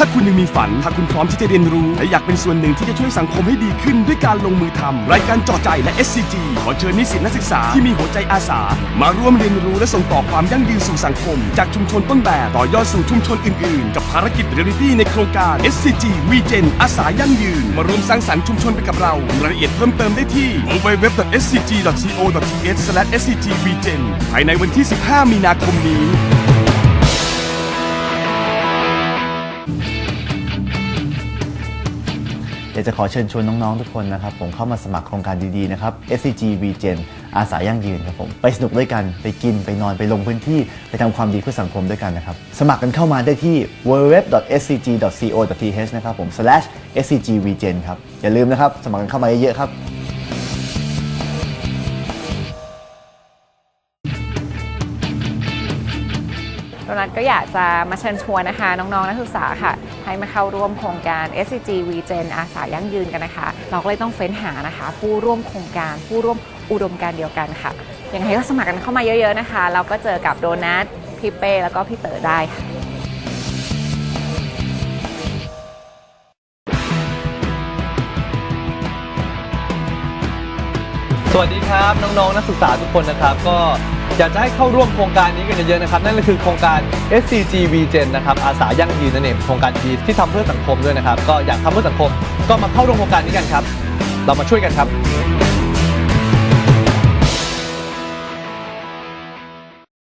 ถ้าคุณยังมีฝัน ถ้าคุณพร้อมที่จะเรียนรู้ และอยากเป็นส่วนหนึ่งที่จะช่วยสังคมให้ดีขึ้นด้วยการลงมือทำรายการจอใจและ SCG ขอเชิญนิสิตนักศึกษาที่มีหัวใจอาสา มาร่วมเรียนรู้และส่งต่อความยั่งยืนสู่สังคม จากชุมชนต้นแบบต่อยอดสู่ชุมชนอื่นๆ กับภารกิจเรียลิตี้ในโครงการ SCG v g e n อาสายั่งยืน มาร่วมสร้างสรรค์ชุมชนไปกับเรา รายละเอียดเพิ่มเติมได้ที่ www.scg.co.th/scgvgen ภายในวันที่ 15 มีนาคมนี้ อยากจะขอเชิญชวนน้องๆทุกคนนะครับผมเข้ามาสมัครโครงการดีๆนะครับ SCG v g e n อาสายั่งยืนครับผมไปสนุกด้วยกันไปกินไปนอนไปลงพื้นที่ไปทำความดีเพื่อสังคมด้วยกันนะครับสมัครกันเข้ามาได้ที่ www.scg.co.th นะครับผม /scgvgen ครับอย่าลืมนะครับสมัครกันเข้ามาเยอะๆครับ โดนัทก็อยากจะมาเชิญชวนนะคะ น้องๆนักศึกษาค่ะ ให้มาเข้าร่วมโครงการ SCG v g e n อาสายั่งยืนกันนะคะ เราก็เลยต้องเฟ้นหานะคะ ผู้ร่วมโครงการ ผู้ร่วมอุดมการเดียวกันค่ะยังไงก็สมัครกันเข้ามาเยอะๆนะคะ เราก็เจอกับโดนัทพี่เป้แล้วก็พี่เต๋อได้ค่ะสวัสดีครับ น้องๆ นักศึกษาทุกคนนะครับ ก็ อยากจะให้เข้าร่วมโครงการนี้กันเยอะๆนะครับ นั่นก็คือโครงการ SCG v g e n นะครับอาสายั่งยืนนั่นเองโครงการดีที่ทำเพื่อสังคมด้วยนะครับ ก็อยากทำเพื่อสังคมก็มาเข้าร่วมโครงการนี้กันครับ เรามาช่วยกันครับ